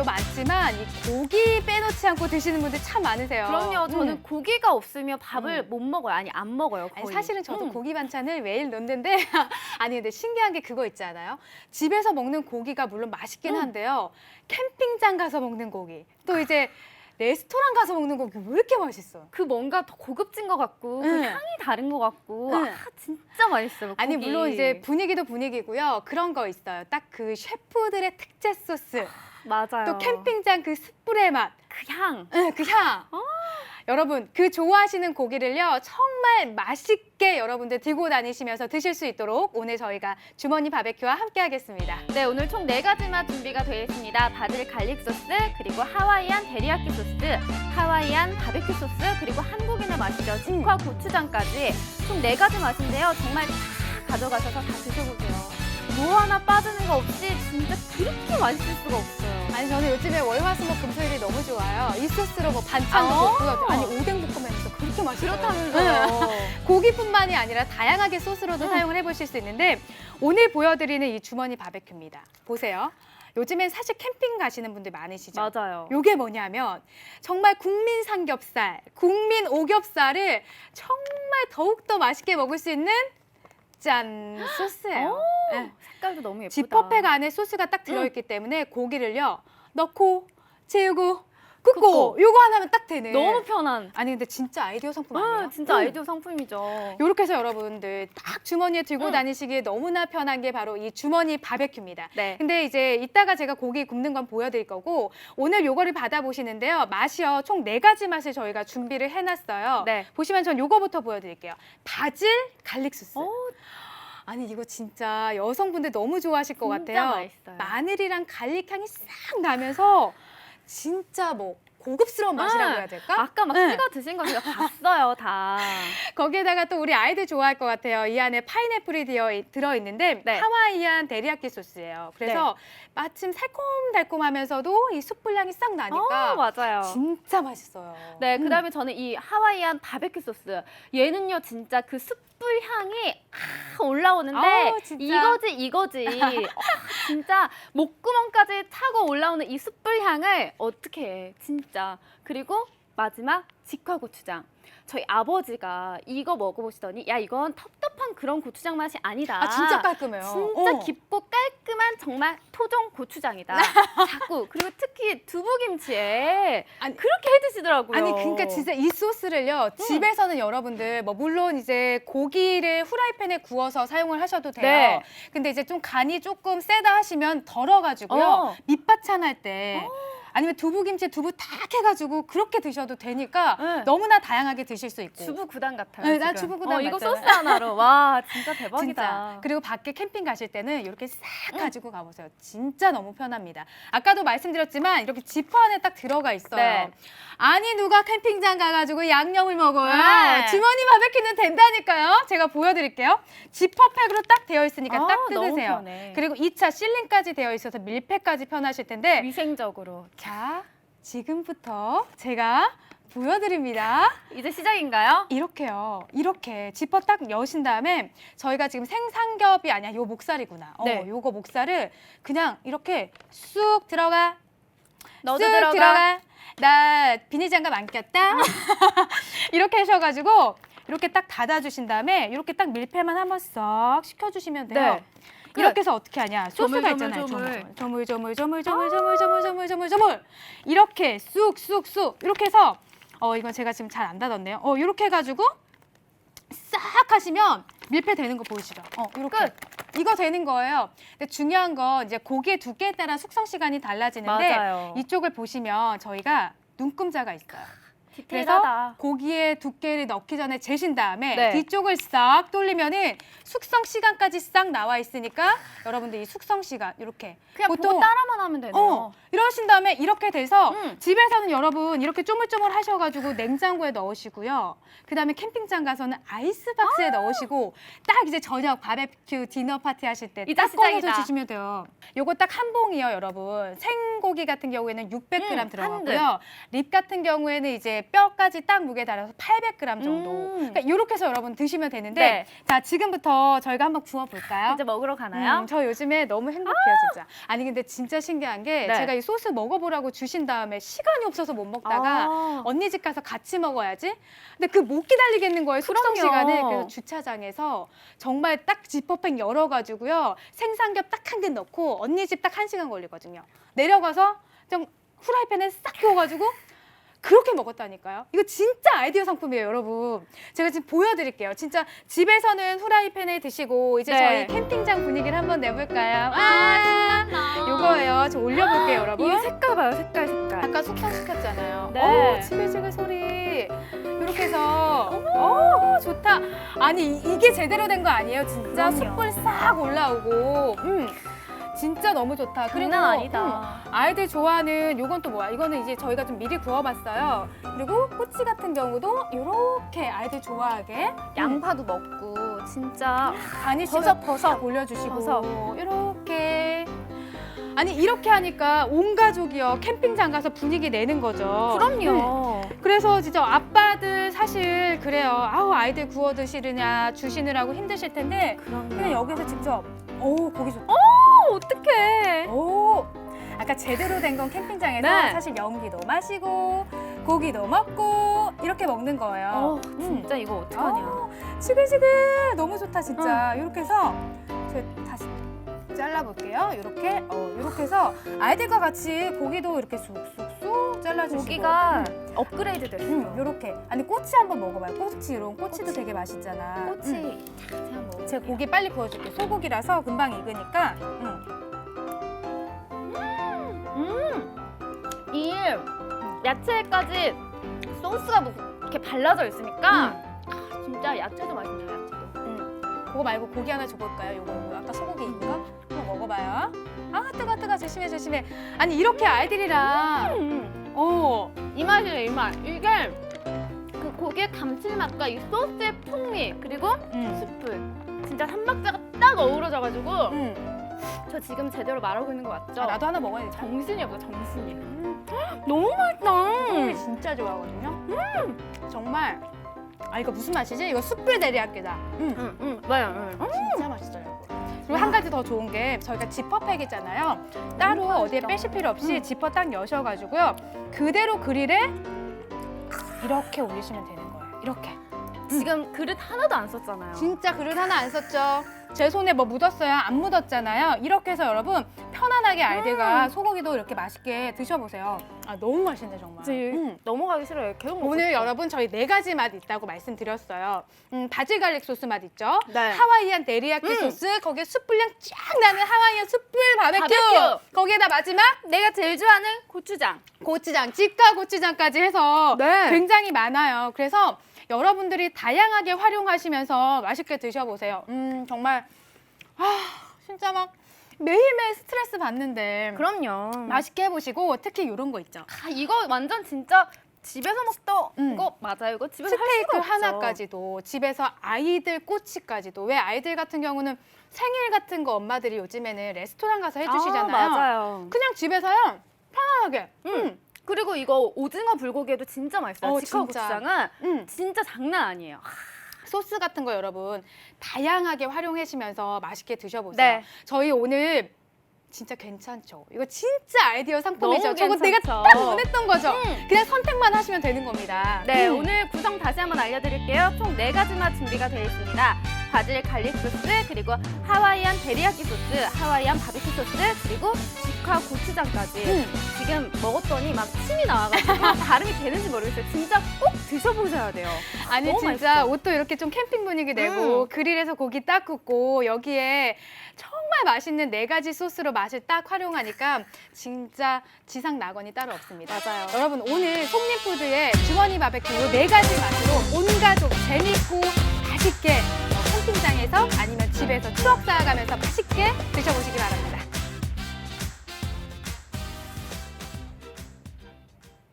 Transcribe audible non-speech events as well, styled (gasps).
분들도 많지만 이 고기 빼놓지 않고 드시는 분들 참 많으세요. 그럼요. 저는 음. 고기가 없으면 밥을 음. 못 먹어요. 아니 안 먹어요. 아니, 거의. 사실은 저도 음. 고기 반찬을 매일 넣는데 (laughs) 아니 근데 신기한 게 그거 있지 않아요? 집에서 먹는 고기가 물론 맛있긴 음. 한데요. 캠핑장 가서 먹는 고기 또 이제 레스토랑 가서 먹는 고기 왜 이렇게 맛있어? 그 뭔가 더 고급진 것 같고 그 응. 향이 다른 것 같고 응. 아 진짜 맛있어요. 아니 고기. 물론 이제 분위기도 분위기고요. 그런 거 있어요. 딱 그 셰프들의 특제 소스, 맞아요. 또 캠핑장 그 숯불의 맛, 그 향. 응, 그 향. 어. 여러분 그 좋아하시는 고기를요 정말 맛있게 여러분들 들고 다니시면서 드실 수 있도록 오늘 저희가 주머니 바베큐와 함께 하겠습니다. 네, 오늘 총 네 가지만 준비가 되어 있습니다. 바질 갈릭 소스, 그리고 하와이안 데리야끼 소스, 하와이안 바베큐 소스, 그리고 한국인의 맛이죠. 직화 고추장까지 총 네 가지 맛인데요. 정말 다 가져가셔서 다 드셔보세요. 뭐 하나 빠지는 거 없이 진짜 그렇게 맛있을 수가 없어요. 아니 저는 요즘에 월화수목 금토일이 너무 좋아요. 이 소스로 뭐 반찬도 아. 볶고요. 아니 오뎅 볶음면서 그렇게 맛있어요. 그렇다면서요. (laughs) 고기뿐만이 아니라 다양하게 소스로도 음. 사용을 해보실 수 있는데 오늘 보여드리는 이 주머니 바베큐입니다. 보세요. 요즘엔 사실 캠핑 가시는 분들 많으시죠? 맞아요. 요게 뭐냐면 정말 국민 삼겹살, 국민 오겹살을 정말 더욱더 맛있게 먹을 수 있는 짠 소스예요. 오, 네. 색깔도 너무 예쁘다. 지퍼팩 안에 소스가 딱 들어있기 때문에 고기를요 넣고 재우고 굽고. 요거 하나면 딱 되네. 너무 편한. 아니 근데 진짜 아이디어 상품 아, 아니에요? 진짜 음. 아이디어 상품이죠. 요렇게 해서 여러분들 딱 주머니에 들고 음. 다니시기에 너무나 편한 게 바로 이 주머니 바베큐입니다. 네. 근데 이제 이따가 제가 고기 굽는 건 보여드릴 거고 오늘 요거를 받아보시는데요. 맛이요. 총 네 가지 맛을 저희가 준비를 해놨어요. 네. 보시면 전 요거부터 보여드릴게요. 바질 갈릭 소스. 오, 아니 이거 진짜 여성분들 너무 좋아하실 것 진짜 같아요. 맛있어요. 마늘이랑 갈릭 향이 싹 나면서 진짜 뭐 고급스러운 맛이라고 아, 해야 될까? 아까 막 네. 찍어 드신 거 제가 봤어요, 다. (laughs) 거기에다가 또 우리 아이들 좋아할 것 같아요. 이 안에 파인애플이 들어 있는데 네. 하와이안 데리야끼 소스예요. 그래서 마침 새콤달콤하면서도 이 숯불 향이 싹 나니까 어, 맞아요. 진짜 맛있어요. 네, 음. 그다음에 저는 이 하와이안 바베큐 소스. 얘는요, 진짜 그 숯 불 향이 아, 올라오는데 아우, 진짜. 이거지 이거지. (laughs) 어, 진짜 목구멍까지 타고 올라오는 이 숯불 향을 어떻게 해? 진짜. 그리고 마지막 직화 고추장. 저희 아버지가 이거 먹어보시더니 야 이건 텁텁한 그런 고추장 맛이 아니다. 아 진짜 깔끔해요. 진짜 어. 깊고 깔끔한 정말 토종 고추장이다. (laughs) 자꾸 그리고 특히 두부김치에 아니, 그렇게 해 드시더라고요. 아니 그러니까 진짜 이 소스를요 집에서는 여러분들 뭐 물론 이제 고기를 후라이팬에 구워서 사용을 하셔도 돼요. 네. 근데 이제 좀 간이 조금 세다 하시면 덜어가지고요 어. 밑반찬 할 때. 아니면 두부김치 두부 탁 해가지고 그렇게 드셔도 되니까 네. 너무나 다양하게 드실 수 있고 주부 구단 같아요. 네, 나 지금. 주부 구단 어, 이거 맞잖아요. 소스 하나로 와 진짜 (laughs) 대박이다. 진짜. 그리고 밖에 캠핑 가실 때는 이렇게 싹 응. 가지고 가보세요. 진짜 너무 편합니다. 아까도 말씀드렸지만 이렇게 지퍼 안에 딱 들어가 있어요. 네. 아니 누가 캠핑장 가가지고 양념을 먹어요. 네. 주머니 바베큐는 된다니까요. 제가 보여드릴게요. 지퍼팩으로 딱 되어 있으니까 아, 딱 너무 뜯으세요. 편해. 그리고 2차 실링까지 되어 있어서 밀폐까지 편하실 텐데 위생적으로 자 지금부터 제가 보여드립니다. 이제 시작인가요? 이렇게요. 이렇게 지퍼 딱 여신 다음에 저희가 지금 생삼겹이 아니야. 요 목살이구나. 어, 네. 요거 목살을 그냥 이렇게 쑥 들어가. 너도 쑥 들어가. 나 비닐장갑 안 꼈다. (laughs) 이렇게 하셔가지고 이렇게 딱 닫아주신 다음에 이렇게 딱 밀폐만 한번 싹 시켜주시면 돼요. 네. 이렇게 해서 어떻게 하냐? 소스가 있잖아요. 조물 조물 조물 조물 조물 조물 조물 조물 조물 조물 이렇게 쑥쑥쑥 이렇게 해서 어 이건 제가 지금 잘 안 닫았네요. 어 이렇게 해가지고 싹 하시면 밀폐 되는 거 보이시죠? 어 이렇게 이거 되는 거예요. 근데 중요한 건 이제 고기의 두께에 따라 숙성 시간이 달라지는데 맞아요. 이쪽을 보시면 저희가 눈금자가 있어요. 디테일하다. 그래서 고기의 두께를 넣기 전에 재신 다음에 네. 뒤쪽을 싹 돌리면은 숙성 시간까지 싹 나와 있으니까 여러분들 이 숙성 시간 이렇게 그냥 보고 따라만 하면 되네요. 어 이러신 다음에 이렇게 돼서 음. 집에서는 여러분 이렇게 쪼물쪼물 하셔가지고 냉장고에 넣으시고요. 그다음에 캠핑장 가서는 아이스박스에 아. 넣으시고 딱 이제 저녁 바베큐 디너 파티 하실 때 이제 딱 꺼내서 시작이다. 주시면 돼요. 요거 딱 한 봉이요, 여러분. 생고기 같은 경우에는 600g 음, 한 들어가고요. 립 같은 경우에는 이제 이제 뼈까지 딱 무게 달아서 800g 정도. 음. 그러니까 이렇게 해서 여러분 드시면 되는데 네. 자 지금부터 저희가 한번 구워 볼까요? 이제 먹으러 가나요? 음, 저 요즘에 너무 행복해요, 진짜. 아니 근데 진짜 신기한 게 네. 제가 이 소스 먹어보라고 주신 다음에 시간이 없어서 못 먹다가 아. 언니 집 가서 같이 먹어야지. 근데 그 못 기다리겠는 거예요, 숙성 그럼요. 시간에. 그래서 주차장에서 정말 딱 지퍼팩 열어가지고요 생삼겹 딱 한 개 넣고 언니 집 딱 한 시간 걸리거든요. 내려가서 좀 후라이팬에 싹 구워가지고. 그렇게 먹었다니까요. 이거 진짜 아이디어 상품이에요, 여러분. 제가 지금 보여드릴게요. 진짜 집에서는 후라이팬에 드시고 이제 네. 저희 캠핑장 분위기를 한번 내볼까요? 아, 요거예요. 저 올려볼게요, 여러분. 이게 색깔 봐요, 색깔, 색깔. 아까 숙성시켰잖아요. 네. 어, 지글지글 소리. 이렇게 해서 어, 좋다. 아니 이- 이게 제대로 된 거 아니에요? 진짜 그럼요. 숯불 싹 올라오고. 음. 진짜 너무 좋다. 그리고 장난 음, 아니다. 아이들 좋아하는 요건 또 뭐야? 이거는 이제 저희가 좀 미리 구워봤어요. 그리고 꼬치 같은 경우도 이렇게 아이들 좋아하게 음, 양파도 먹고 진짜 (gasps) 가니쉬도 버섯, 버섯. 올려주시고 버섯. 이렇게 아니 이렇게 하니까 온 가족이요 캠핑장 가서 분위기 내는 거죠. 그럼요. 그래서 진짜 아빠들 사실 그래요. 아우 아이들 구워 드시느냐 주시느라고 힘드실 텐데 그럼요. 그냥 여기서 직접 오 고기 좋다. 어, 어떡해. 오 아까 제대로 된 건 캠핑장에서 네. 사실 연기도 마시고 고기도 먹고 이렇게 먹는 거예요. 어, 진짜 이거 어떡하냐. 어, 지글지글 너무 좋다 진짜. 이렇게 해서 제가 다시 잘라볼게요. 이렇게 어, 이렇게 해서 아이들과 같이 고기도 이렇게 쑥쑥쑥 잘라주시고 고기가 업그레이드 됐어. 음, 이렇게 아니 꼬치 한번 먹어봐요. 꼬치 이런 꼬치도 꼬치. 되게 맛있잖아. 꼬치. 음. 자, 제가 먹어. 제가 고기 빨리 구워줄게. 소고기라서 금방 익으니까. 음. 이 야채까지 소스가 뭐 이렇게 발라져 있으니까 아, 진짜 야채도 맛있네요, 야채도. 음. 그거 말고 고기 하나 줘볼까요? 요거 요거 아까 소고기 익은 거 한번 먹어봐요. 아 뜨거 뜨거 조심해 조심해. 아니 이렇게 아이들이랑 음. 어 이 맛이에요, 이 맛. 이게 그 고기의 감칠맛과 이 소스의 풍미 그리고 음. 숯불 진짜 삼박자가 딱 어우러져가지고 음. 저 지금 제대로 말하고 있는 거 맞죠? 아, 나도 하나 먹어야 돼. 정신이 없어 정신이. 음. 너무 맛있다. 진짜 좋아하거든요. 음. 정말 아 이거 무슨 맛이지? 이거 숯불 대리학교다. 음. 응, 응, 맞아요. 응. 진짜 맛있어요. 그리고 한 가지 더 좋은 게 저희가 지퍼팩이잖아요. 따로. 어디에 빼실 필요 없이 음. 지퍼 딱 여셔가지고요. 그대로 그릴에 이렇게 올리시면 되는 거예요. 이렇게. 지금 그릇 하나도 안 썼잖아요. 진짜 그릇 하나 안 썼죠. 제 손에 뭐 묻었어요? 안 묻었잖아요. 이렇게 해서 여러분 편안하게 아이들과 소고기도 이렇게 맛있게 드셔보세요. 아 너무 맛있네 정말. 지금 음. 넘어가기 싫어요. 계속 먹고 오늘 싶어. 여러분 저희 네 가지 맛 있다고 말씀드렸어요. 음, 바질 갈릭 소스 맛 있죠? 네. 하와이안 데리야끼 음. 소스, 거기에 숯불향 쫙 나는 하와이안 숯불 바베큐. 바베큐. 거기에다 마지막 내가 제일 좋아하는 고추장. 고추장, 직화 고추장까지 해서 네. 굉장히 많아요. 그래서 여러분들이 다양하게 활용하시면서 맛있게 드셔보세요. 음, 정말 아, 진짜 막 매일매일 스트레스 받는데 그럼요. 맛있게 해보시고 특히 이런 거 있죠. 아, 이거 완전 진짜 집에서 먹던 음. 거 맞아요. 이거 집에서 할 스테이크 수가 없죠. 하나까지도 집에서 아이들 꼬치까지도 왜 아이들 같은 경우는 생일 같은 거 엄마들이 요즘에는 레스토랑 가서 해주시잖아요. 아, 맞아요. 그냥 집에서요 편안하게. 음. 그리고 이거 오징어 불고기에도 진짜 맛있어요. 어, 직화 진짜. 고추장은 음. 진짜 장난 아니에요. 소스 같은 거 여러분 다양하게 활용하시면서 맛있게 드셔보세요. 네. 저희 오늘 진짜 괜찮죠? 이거 진짜 아이디어 상품이죠? 너무 저거 내가 괜찮죠. 딱 원했던 거죠? 음. 그냥 선택만 하시면 되는 겁니다. 네, 음. 오늘 구성 다시 한번 알려드릴게요. 총 네가지 맛 준비가 되어 있습니다. 바질 갈릭 소스, 그리고 하와이안 데리야끼 소스, 하와이안 바비큐 소스, 그리고 직화 고추장까지. 음. 지금 먹었더니 막 침이 나와가지고 (laughs) 발음이 되는지 모르겠어요. 진짜 꼭 드셔보셔야 돼요. 아니 너무 진짜 맛있어. 옷도 이렇게 좀 캠핑 분위기 내고 음. 그릴에서 고기 딱 굽고 여기에 정말 맛있는 네 가지 소스로 맛을 딱 활용하니까 진짜 지상 낙원이 따로 없습니다. 맞아요. 여러분 오늘 송림푸드의 주머니 바베큐 네 가지 맛으로 온 가족 재밌고 맛있게 캠핑장에서 아니면 집에서 추억 쌓아가면서 맛있게 드셔보시기 바랍니다.